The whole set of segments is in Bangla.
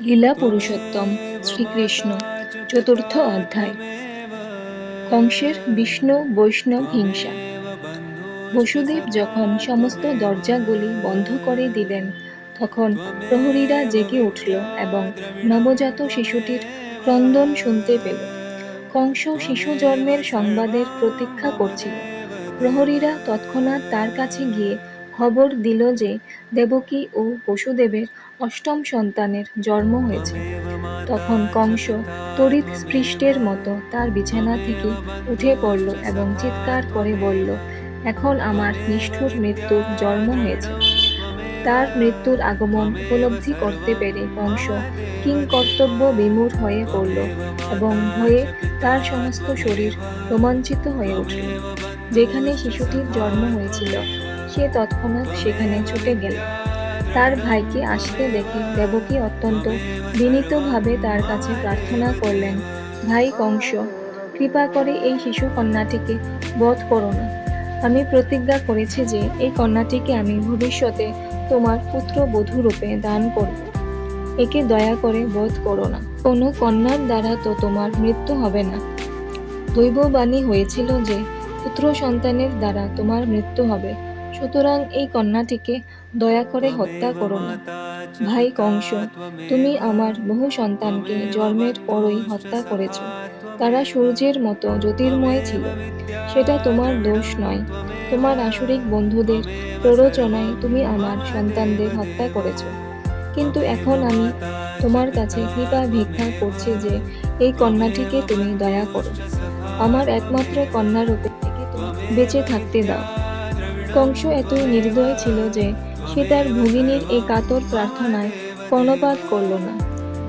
লীলা পুরুষোত্তম, শ্রীকৃষ্ণ, চতুর্থ অধ্যায়। কংসের বিষ্ণু, বৈষ্ণব, হিংসা। বসুদেব যখন সমস্ত দরজাগুলি বন্ধ করে দিলেন, তখন প্রহরীরা জেগে উঠল এবং নবজাত শিশুটির ক্রন্দন শুনতে পেল। কংস শিশু জন্মের সংবাদের প্রতীক্ষা করছিল। প্রহরীরা তৎক্ষণাৎ তার কাছে গিয়ে খবর দিল যে দেবকী ও বসুদেবের অষ্টম সন্তানের জন্ম হয়েছে। তখন কংস তড়িৎ স্পৃষ্টের মতো তার বিছানা থেকে উঠে পড়ল এবং চিৎকার করে বলল, এখন আমার নিষ্ঠুর মৃত্যুর জন্ম হয়েছে। তার মৃত্যুর আগমন উপলব্ধি করতে পেরে কংস কিংকর্তব্য বিমূঢ় হয়ে পড়ল এবং ভয়ে তার সমস্ত শরীর রোমাঞ্চিত হয়ে উঠল, যেখানে শিশুটির জন্ম হয়েছিল। সে তৎক্ষণাৎ সেখানে ছুটে গেল। তার ভাইকে আসতে দেখে দেবকী অত্যন্ত বিনীতভাবে তার কাছে প্রার্থনা করলেন, ভাই কংস, কৃপা করে এই শিশু কন্যাটিকে বধ করো না। আমি প্রতিজ্ঞা করেছি যে এই কন্যাটিকে আমি ভবিষ্যতে তোমার পুত্র বধূরূপে দান করব। একে দয়া করে বধ করো না। কোনো কন্যার দ্বারা তো তোমার মৃত্যু হবে না। দৈববাণী হয়েছিল যে পুত্র সন্তানের দ্বারা তোমার মৃত্যু হবে। সুতরাং এই কন্যাটিকে দয়া করে হত্যা করো না। ভাই কংস, তুমি আমার বহু সন্তানকে জন্মের পরই হত্যা করেছ। তারা সূর্যের মতো জ্যোতির্ময় ছিল। সেটা তোমার দোষ নয়। তোমার আসরিক বন্ধুদের প্ররোচনায় তুমি আমার সন্তানদের হত্যা করেছ। কিন্তু এখন আমি তোমার কাছে কৃপা ভিক্ষা করছি যে এই কন্যাটিকে তুমি দয়া করো। আমার একমাত্র কন্যারূপে থেকে তুমি বেঁচে থাকতে দাও। কংস এত নির্দয় ছিল যে সে তার ভগিনীর এই কাতর প্রার্থনায় কর্ণপাত করল না।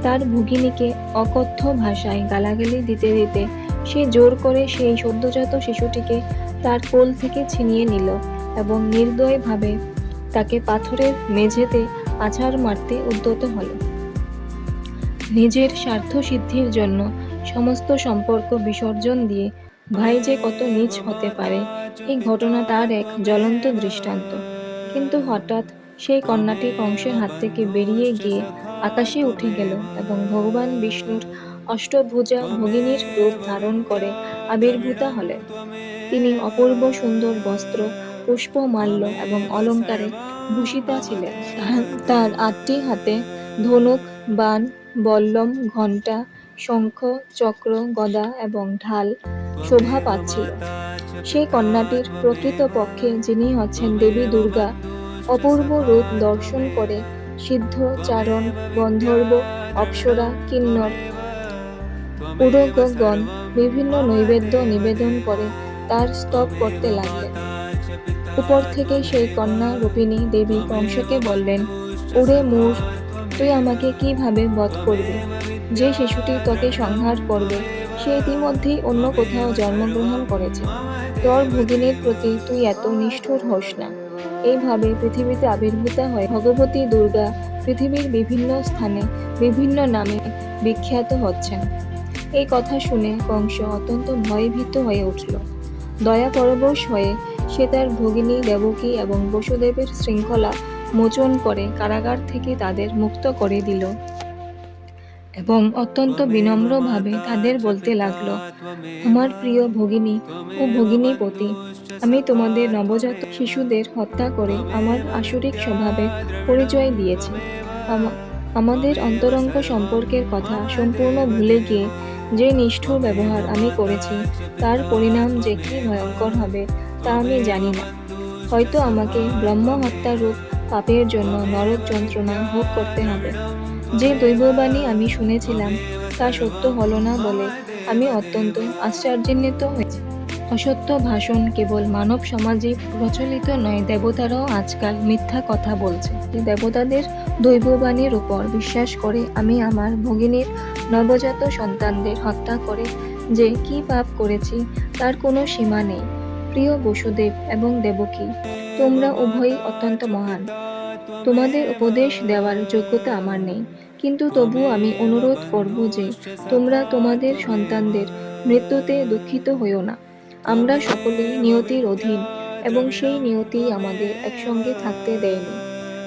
তার ভগিনীকে অকথ্য ভাষায় গালাগালি দিতে দিতে সে জোর করে সেই সদ্যজাত শিশুটিকে তার কোল থেকে ছিনিয়ে নিল এবং নির্দয়ভাবে তাকে পাথরের মেঝেতে আছাড় মারতে উদ্যত হল। নিজের স্বার্থ সিদ্ধির জন্য সমস্ত সম্পর্ক বিসর্জন দিয়ে ভাই যে কত নীচ হতে পারে, এই ঘটনা তার এক জ্বলন্ত দৃষ্টান্ত। কিন্তু হঠাৎ সেই কন্যাটি কংসের হাত থেকে বেরিয়ে গিয়ে আকাশে উঠে গেল এবং ভগবান বিষ্ণুর অষ্টভুজা ভগিনীর রূপ ধারণ করে আবির্ভূতা হলেন তিনি অপূর্ব সুন্দর বস্ত্র পুষ্পমাল্য এবং অলঙ্কারে ভূষিতা ছিলেন। তার আটটি হাতে ধনুক বাণ বল্লম, ঘণ্টা শঙ্খ, চক্র, গদা এবং ঢাল শোভা পাচ্ছিল সেই কন্যাটির প্রকৃত পক্ষে যিনি হচ্ছেন দেবী দুর্গা, অপূর্ব রূপ দর্শন করে সিদ্ধ, চারণ, গন্ধর্ব, অপ্সরা, কিন্নর উরগগণ বিভিন্ন নৈবেদ্য নিবেদন করে তার স্তব করতে লাগলেন। উপর থেকে সেই কন্যা রূপিণী দেবী কংসকে বললেন ওরে মূর, তুই আমাকে কীভাবে বধ করবি? যে শিশুটি তোকে সংহার করবে সে ইতিমধ্যেই অন্য কোথাও জন্মগ্রহণ করেছে। তোর ভগিনীর প্রতি তুই এত নিষ্ঠুর হোস না। এইভাবে পৃথিবীতে আবির্ভূতা হয় ভগবতী দুর্গা পৃথিবীর বিভিন্ন স্থানে, বিভিন্ন নামে বিখ্যাত হচ্ছেন। এই কথা শুনে কংস অত্যন্ত ভয়ভীত হয়ে উঠল। দয়া পরবশ হয়ে সে তার ভগিনী দেবকী এবং বসুদেবের শৃঙ্খলা মোচন করে কারাগার থেকে তাদের মুক্ত করে দিল। এবং অত্যন্ত বিনম্রভাবে তাদের বলতে লাগল, আমার প্রিয় ভগিনী ও ভগিনীপতি, আমি তোমাদের নবজাত শিশুদের হত্যা করে আমার আসরিক স্বভাবে পরিচয় দিয়েছি। আমাদের অন্তরঙ্গ সম্পর্কের কথা সম্পূর্ণ ভুলে গিয়ে যে নিষ্ঠুর ব্যবহার আমি করেছি, তার পরিণাম যে কী ভয়ঙ্কর হবে, তা আমি জানি না। হয়তো আমাকে ব্রহ্ম হত্যারূপ পাপের জন্য নরক যন্ত্রণা ভোগ করতে হবে। যে দৈববাণী আমি শুনেছিলাম, তা সত্য হলো না বলে আমি অত্যন্ত আশ্চর্যান্বিত হয়েছি। অসত্য ভাষণ কেবল মানব সমাজে প্রচলিত নয়, দেবতারাও আজকাল মিথ্যা কথা বলছে। দেবতাদের দৈববাণীর উপর বিশ্বাস করে আমি আমার ভগিনীর নবজাত সন্তানদের হত্যা করে যে কি পাপ করেছি, তার কোনো সীমা নেই। প্রিয় বসুদেব এবং দেবকী, তোমরা উভয়ই অত্যন্ত মহান। তোমাদের উপদেশ দেওয়ার যোগ্যতা আমার নেই। কিন্তু তবু আমি অনুরোধ করব যে, তোমরা তোমাদের সন্তানদের মৃত্যুতে দুঃখিত হইও না। আমরা সকলেই নিয়তির অধীন, এবং সেই নিয়তি আমাদের একসঙ্গে থাকতে দেয়নি।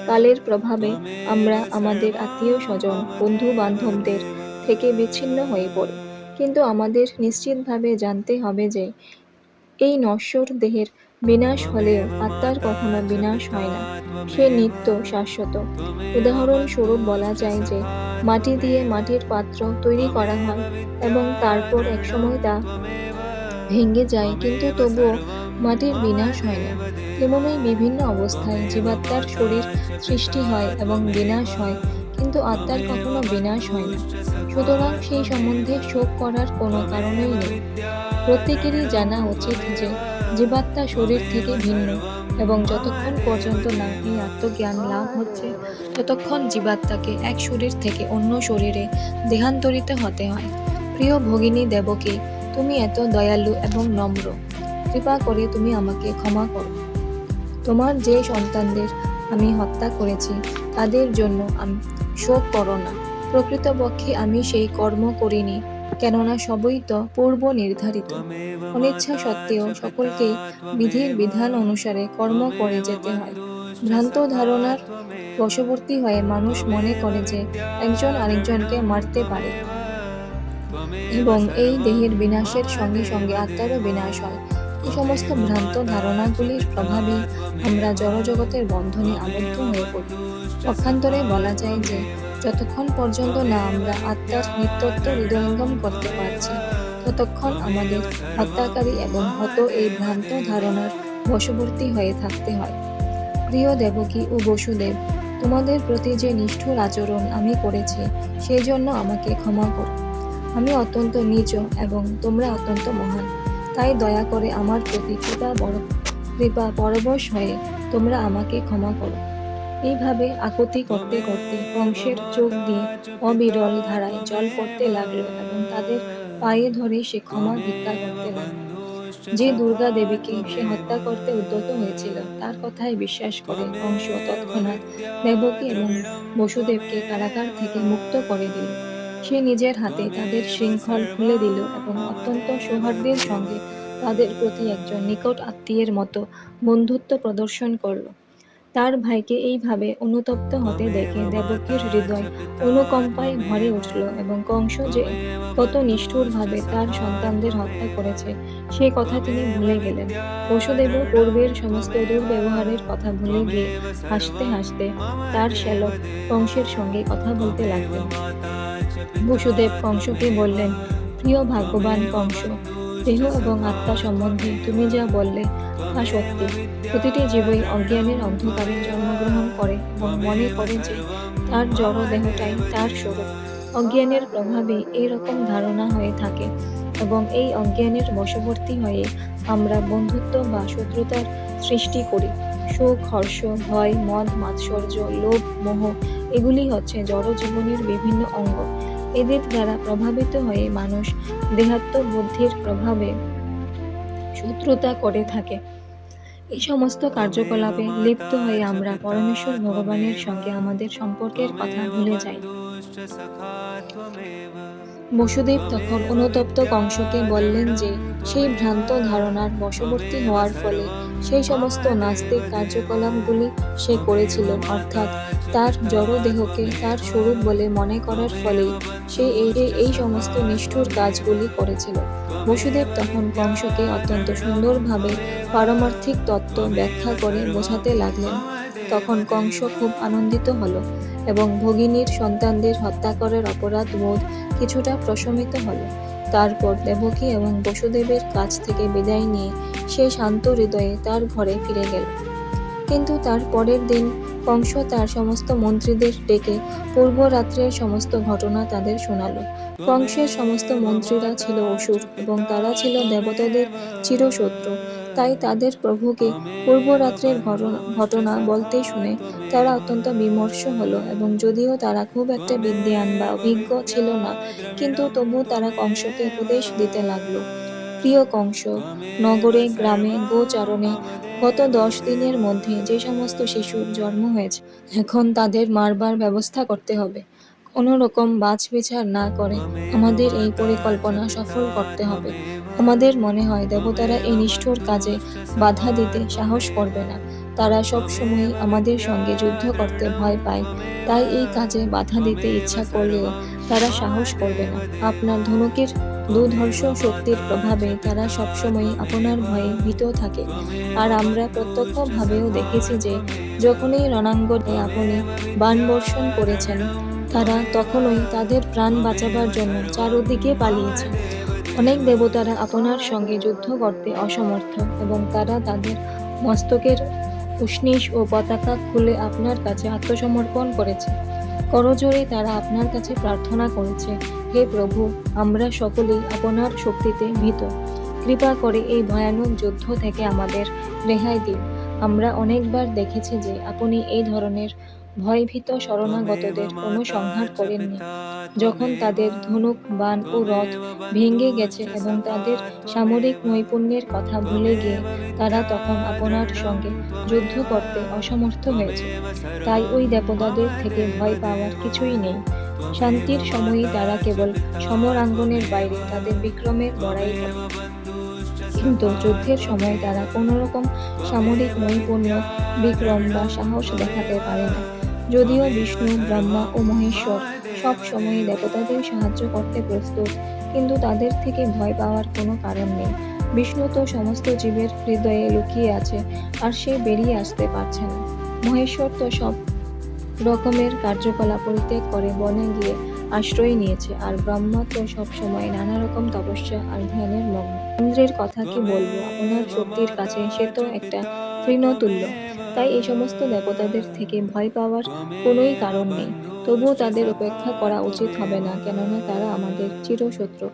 কালের প্রভাবে আমরা আমাদের আত্মীয় স্বজন বন্ধু বান্ধবদের থেকে বিচ্ছিন্ন হয়ে পড়ি। কিন্তু আমাদের নিশ্চিতভাবে জানতে হবে যে, এই নশ্বর দেহের বিনাশ হলেও আত্মার কখনো বিনাশ হয় না। সে নিত্য শাশ্বত। উদাহরণস্বরূপ বলা যায় যে, মাটি দিয়ে মাটির পাত্র তৈরি করা হয় এবং তারপর একসময় তা ভেঙে যায়, কিন্তু তবুও মাটির বিনাশ হয় না। তেমনই বিভিন্ন অবস্থায় জীবাত্মার শরীর সৃষ্টি হয় এবং বিনাশ হয়, কিন্তু আত্মার কখনো বিনাশ হয় না। সুতরাং সেই সম্বন্ধে শোক করার কোনো কারণই নেই। প্রত্যেকেরই জানা উচিত যে জীবাত্মা শরীর থেকে ভিন্ন, এবং যতক্ষণ পর্যন্ত না এই আত্মজ্ঞান লাভ হচ্ছে, ততক্ষণ জীবাত্মাকে এক শরীর থেকে অন্য শরীরে দেহান্তরিত হতে হয়। প্রিয় ভগিনী দেবকে, তুমি এত দয়ালু এবং নম্র। কৃপা করে তুমি আমাকে ক্ষমা করো। তোমার যে সন্তানদের আমি হত্যা করেছি, তাদের জন্য আমি শোক করো না। প্রকৃতপক্ষে আমি সেই কর্ম করিনি কেননা সবই তো পূর্ব নির্ধারিত। অনিচ্ছা সত্ত্বেও সকলকেই বিধির বিধান অনুসারে কর্ম করে যেতে হয়। ভ্রান্ত ধারণার বশবর্তী হয়ে মানুষ মনে করে যে একজন আরেকজনকে মারতে পারে। এবং এই দেহের বিনাশের সঙ্গে সঙ্গে আত্মারও বিনাশ হয়। এই সমস্ত ভ্রান্ত ধারণাগুলির প্রভাবে আমরা জড়জগতের বন্ধনে আবদ্ধ হয়ে পড়ি। পক্ষান্তরে বলা যায় যে যতক্ষণ পর্যন্ত না আমরা আত্মার নিত্যত্ব হৃদয়ঙ্গম করতে পারছি, ততক্ষণ আমাদের হত্যাকারী এবং হত এই ভ্রান্ত ধারণার বশবর্তী হয়ে থাকতে হয়। প্রিয় দেবকী ও বসুদেব, তোমাদের প্রতি যে নিষ্ঠুর আচরণ আমি করেছি, সেই জন্য আমাকে ক্ষমা করো। আমি অত্যন্ত নিচ এবং তোমরা অত্যন্ত মহান। তাই দয়া করে আমার প্রতি কৃপা বড়, কৃপা পরবশ হয়ে তোমরা আমাকে ক্ষমা করো। এইভাবে আকুতি করতে করতে বংশের চোখ দিয়ে অবিরল ধারায় জল পড়তে লাগল এবং তাদের পায়ে ধরে সে ক্ষমা ভিক্ষা করতে লাগল। যে দুর্গা দেবীকে সে হত্যা করতে উদ্যত হয়েছিল, তার কথায় বিশ্বাস করে বংশ তৎক্ষণাৎ দেবকী এবং বসুদেবকে কারাগার থেকে মুক্ত করে দিল। সে নিজের হাতে তাদের শৃঙ্খল খুলে দিল এবং অত্যন্ত সৌহার্দ্যের সঙ্গে তাদের প্রতি একজন নিকট আত্মীয়ের মতো বন্ধুত্ব প্রদর্শন করল। তার ভাইকে এইভাবে অনুতপ্ত হতে দেখে দেবকীর হৃদয় অনুকম্পায় ভরে উঠল এবং কংস যে কত নিষ্ঠুরভাবে তার সন্তানদের হত্যা করেছে সে কথা তিনি ভুলে গেলেন। বসুদেবও পূর্বের সমস্ত দুর্ব্যবহারের কথা ভুলে গিয়ে হাসতে হাসতে তার শ্যালক কংসের সঙ্গে কথা বলতে লাগলেন। বসুদেব কংসকে বললেন প্রিয় ভাগ্যবান কংস দেহ এবং আত্মা সম্বন্ধে তুমি যা বললে তা সত্যি প্রতিটি জীবই অজ্ঞানের অন্ধকারে জন্মগ্রহণ করে এবং মনে করে যে তার জড় দেহটাই তার স্বরূপ। অজ্ঞানের প্রভাবে এই রকম ধারণা হয়ে থাকে এবং এই অজ্ঞানের বশবর্তী হয়ে আমরা বন্ধুত্ব বা শত্রুতার সৃষ্টি করি। সুখ, হর্ষ, ভয়, মদ, মাৎসর্য, লোভ, মোহ, এগুলি হচ্ছে জড় জীবনের বিভিন্ন অঙ্গ। এদের দ্বারা প্রভাবিত হয়ে মানুষ দেহাত্ম বুদ্ধির প্রভাবে শত্রুতা করে থাকে। এই সমস্ত কার্যকলাপে লিপ্ত হয়ে আমরা পরমেশ্বর ভগবানের সঙ্গে আমাদের সম্পর্কের কথা ভুলে যাই। বসুদেব তখন অনুতপ্ত কংসকে বললেন যে, সেই ভ্রান্ত ধারণার বশবর্তী হওয়ার ফলে সেই সমস্ত নাস্তিক কার্যকলাপগুলি সে করেছিল, অর্থাৎ তার জড় দেহকে তার স্বরূপ বলে মনে করার ফলেই সে এই সমস্ত নিষ্ঠুর কাজগুলি করেছিল। বসুদেব তখন কংসকে অত্যন্ত সুন্দরভাবে পারমার্থিক তত্ত্ব ব্যাখ্যা করে বোঝাতে লাগলেন। তখন কংস খুব আনন্দিত হল এবং ভগিনীর সন্তানদের হত্যা করার অপরাধ বোধ কিছুটা প্রশমিত হল। তারপর দেবকী এবং বসুদেবের কাছ থেকে বিদায় নিয়ে সে শান্ত হৃদয়ে তার ঘরে ফিরে গেল। কিন্তু তার পরের দিন কংস তার সমস্ত মন্ত্রীদের ডেকে পূর্বরাত্রের সমস্ত ঘটনা তাদের শোনালো। কংসের সমস্ত মন্ত্রীরা ছিল অসুর এবং তারা ছিল দেবতাদের চিরশত্রু। তাই তাদের প্রভুকে পূর্বরাত্রের ঘটনা ঘটনা বলতে শুনে তারা অত্যন্ত বিমর্ষ হলো এবং যদিও তারা খুব একটা বিদ্যান বা অভিজ্ঞ ছিল না, কিন্তু তবু তারা কংসকে উপদেশ দিতে লাগল। প্রিয় কংস, নগরে, গ্রামে, গোচারণে গত দশ দিনের মধ্যে যে সমস্ত শিশুর জন্ম হয়েছে, এখন তাদের মারবার ব্যবস্থা করতে হবে। কোনো রকম বাছ বিচার না করে আমাদের এই পরিকল্পনা সফল করতে হবে। আমাদের মনে হয় দেবতারা এই নিষ্ঠুর কাজে বাধা দিতে সাহস করবে না। তারা সবসময় আমাদের সঙ্গে যুদ্ধ করতে ভয় পায়। তাই এই কাজে বাধা দিতে ইচ্ছা করলেও তারা সাহস করবে না। আপনার ধনুকের দুধর্ষ শক্তির প্রভাবে তারা সবসময় আপনার ভয়ে ভীত থাকে। আর আমরা প্রত্যক্ষভাবেও দেখেছি যে, যখনই রণাঙ্গনে আপনি বান বর্ষণ করেছেন, তারা তখনই তাদের প্রাণ বাঁচাবার জন্য চারদিকে পালিয়েছে। অনেক দেবতারা আপনার সঙ্গে যুদ্ধ করতে অসমর্থ এবং তারা তাদের মস্তকের উষ্ণিস ও পতাকা খুলে আপনার কাছে আত্মসমর্পণ করেছে। করজোরে তারা আপনার কাছে প্রার্থনা করেছে, হে প্রভু, আমরা সকলেই আপনার শক্তিতে ভীত। কৃপা করে এই ভয়ানক যুদ্ধ থেকে আমাদের রেহাই দিন। আমরা অনেকবার দেখেছি যে আপনি এই ধরনের ভয়ভীত শরণাগতদের কোনো সংহার করেননি। যখন তাদের ধনুক বাণ ও রথ ভেঙে গেছে এবং তাদের সামরিক নৈপুণ্যের কথা ভুলে গিয়ে তারা তখন আপনার সঙ্গে যুদ্ধ করতে অসমর্থ হয়েছে। তাই ওই দেবতাদের থেকে ভয় পাওয়ার কিছুই নেই। শান্তির সময়ই তারা কেবল সমরাঙ্গনের বাইরে তাদের বিক্রমের বড়াই করে। কিন্তু যুদ্ধের সময় তারা কোনো রকম সামরিক নৈপুণ্য বিক্রম বা সাহস দেখাতে পারে না। যদিও বিষ্ণু, ব্রহ্মা ও মহেশ্বর সব সময় দেবতাদের সাহায্য করতে প্রস্তুত, কিন্তু তাদের থেকে ভয় পাওয়ার কোনো কারণ নেই। বিষ্ণু তো সমস্ত জীবের হৃদয়ে লুকিয়ে আছে, আর সে বেরিয়ে আসতে পারছে না। মহেশ্বর তো সব রকমের কার্যকলাপ পরিত্যাগ করে বনে গিয়ে আশ্রয় নিয়েছে, আর ব্রহ্মা তো সবসময় নানা রকম তপস্যা আর ধ্যানের মগ্ন। ইন্দ্রের কথা কি বলব? আপনার শক্তির কাছে সে তো একটা তৃণতুল্য। তাই এই সমস্ত দেবতাদের থেকে ভয় পাওয়ার কোনোই কারণ নেই। তবুও তাদের উপেক্ষা করা উচিত হবে না, কেননা তারা আমাদের চিরশত্রু।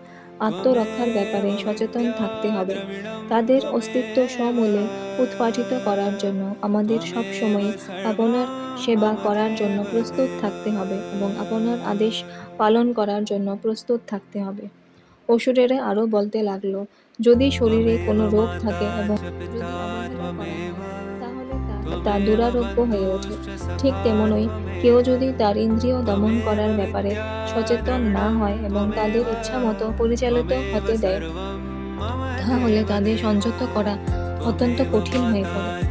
আত্মরক্ষার ব্যাপারে সচেতন থাকতে হবে। তাদের অস্তিত্ব সমূলে উৎপাটিত করার জন্য আমাদের সবসময় আপনার সেবা করার জন্য প্রস্তুত থাকতে হবে এবং আপনার আদেশ পালন করার জন্য প্রস্তুত থাকতে হবে। অসুরেরা আরও বলতে লাগল, যদি শরীরে কোনো রোগ থাকে এবং তা- দুরারোগ্য হয়ে ওঠে। ঠিক তেমনই কেউ যদি তার ইন্দ্রিয় দমন করার ব্যাপারে সচেতন না হয় এবং তাদের ইচ্ছা মতো পরিচালিত হতে দেয়, তাহলে তাদের সংযত করা অত্যন্ত কঠিন হয়ে পড়ে।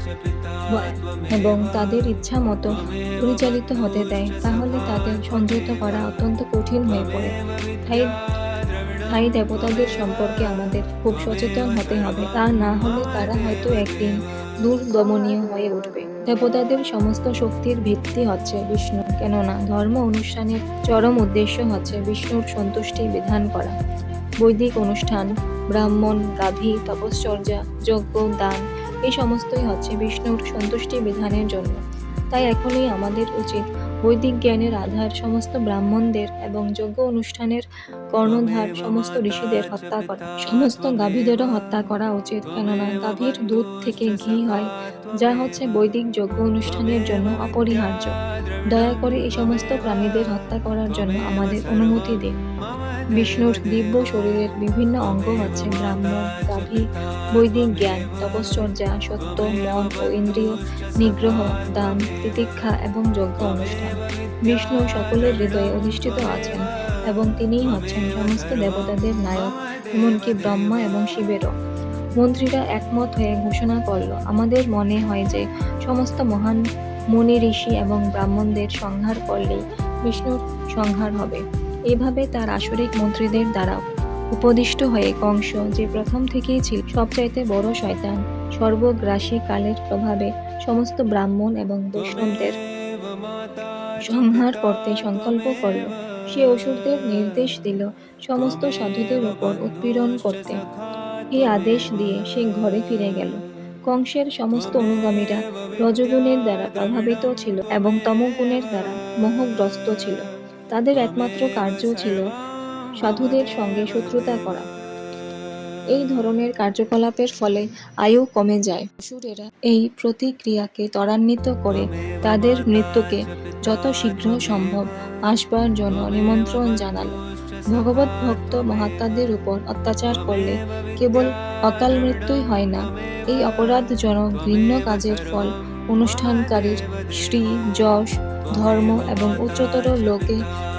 এবং তাদের ইচ্ছা মতো পরিচালিত হতে দেয়, তাহলে তাদের সংযত করা অত্যন্ত কঠিন হয়ে পড়ে। তাই তাই দেবতাদের সম্পর্কে আমাদের খুব সচেতন হতে হবে। তা না হলে তারা হয়তো একদিন দুর্দমনীয় হয়ে উঠবে। দেবতাদের সমস্ত শক্তির ভিত্তি হচ্ছে বিষ্ণু। কেননা, ধর্ম অনুষ্ঠানের চরম উদ্দেশ্য হচ্ছে বিষ্ণুর সন্তুষ্টি বিধান করা। বৈদিক অনুষ্ঠান, ব্রাহ্মণ, গাভী, তপশ্চর্যা, যজ্ঞ, দান, এই সমস্তই হচ্ছে বিষ্ণুর সন্তুষ্টি বিধানের জন্য। তাই এখনই আমাদের উচিত বৈদিক জ্ঞানের আধার সমস্ত ব্রাহ্মণদের এবং যজ্ঞ অনুষ্ঠানের কর্ণধার সমস্ত ঋষিদের হত্যা করা। সমস্ত গাভীদেরও হত্যা করা উচিত, কেননা গাভীর দুধ থেকে ঘি হয়, যা হচ্ছে বৈদিক যজ্ঞ অনুষ্ঠানের জন্য অপরিহার্য। দয়া করে এই সমস্ত প্রাণীদের হত্যা করার জন্য আমাদের অনুমতি দিন। বিষ্ণুর দিব্য শরীরের বিভিন্ন অঙ্গ হচ্ছে ব্রাহ্মণ, গাভী, বৈদিক জ্ঞান, তপশ্চর্যা, সত্য, মন ও ইন্দ্রিয়, নিগ্রহ, দান, তিতিক্ষা এবং যজ্ঞ অনুষ্ঠান। বিষ্ণু সকলের হৃদয়ে অধিষ্ঠিত আছেন এবং তিনিই হচ্ছেন সমস্ত দেবতাদের নায়ক, এমনকি ব্রহ্মা এবং শিবেরও। মন্ত্রীরা একমত হয়ে ঘোষণা করল, আমাদের মনে হয় যে সমস্ত মহান মুনি ঋষি এবং ব্রাহ্মণদের সংহার করলেই বিষ্ণুর সংহার হবে। এভাবে তার আসরিক মন্ত্রীদের দ্বারা উপদিষ্ট হয়ে কংস যে প্রথম থেকেই ছিল সবচাইতে বড় শয়তান, সর্বগ্রাসী কালের প্রভাবে সমস্ত ব্রাহ্মণ এবং বৈষ্ণবদের সংহার করতে সংকল্প করল। সে অসুরদের নির্দেশ দিল সমস্ত সাধুদের উপর উৎপীড়ন করতে। এই আদেশ দিয়ে সে ঘরে ফিরে গেল। কংসের সমস্ত অনুগামীরা রজগুণের দ্বারা প্রভাবিত ছিল এবং তমগুণের দ্বারা মোহগ্রস্ত ছিল। তাদের একমাত্র কার্য ছিল সাধুদের সঙ্গে শত্রুতা করা। এই ধরনের কার্যকলাপের ফলে আয়ু কমে যায়। অসুরেরা এই প্রতিক্রিয়াকে ত্বরান্বিত করে তাদের মৃত্যুকে যত শীঘ্র সম্ভব আসবার জন্য নিমন্ত্রণ জানালো। ভগবত ভক্ত মহাত্মাদের উপর অত্যাচার করলে কেবল অকাল মৃত্যুই হয় না, এই অপরাধজনক ঘৃণ্য কাজের ফল অনুষ্ঠানকারীর শ্রী যশ ধর্ম এবং উচ্চতর লোকে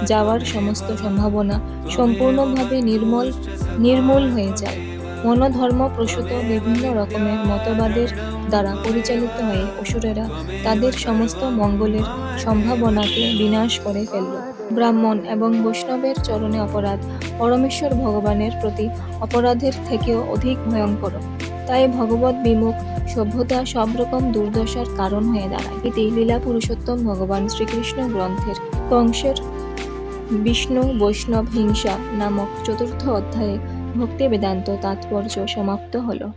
যাওয়ার সমস্ত সম্ভাবনা সম্পূর্ণভাবে নির্মল, নির্মূল হয়ে যায়। মনোধর্ম প্রসূত বিভিন্ন রকমের মতবাদের দ্বারা পরিচালিত হয়ে অসুরেরা তাদের সমস্ত মঙ্গলের সম্ভাবনাকে বিনাশ করে ফেলল। ব্রাহ্মণ এবং বৈষ্ণবের চরণে অপরাধ, পরমেশ্বর ভগবানের প্রতি অপরাধের থেকেও অধিক ভয়ঙ্কর। তাই ভগবত বিমুখ সভ্যতা সব রকম দুর্দশার কারণ হয়ে দাঁড়ায়। এটি লীলা পুরুষোত্তম ভগবান শ্রীকৃষ্ণ গ্রন্থের কংসের বিষ্ণু বৈষ্ণব হিংসা নামক চতুর্থ অধ্যায়ে ভক্তি বেদান্ত তাৎপর্য সমাপ্ত হলো।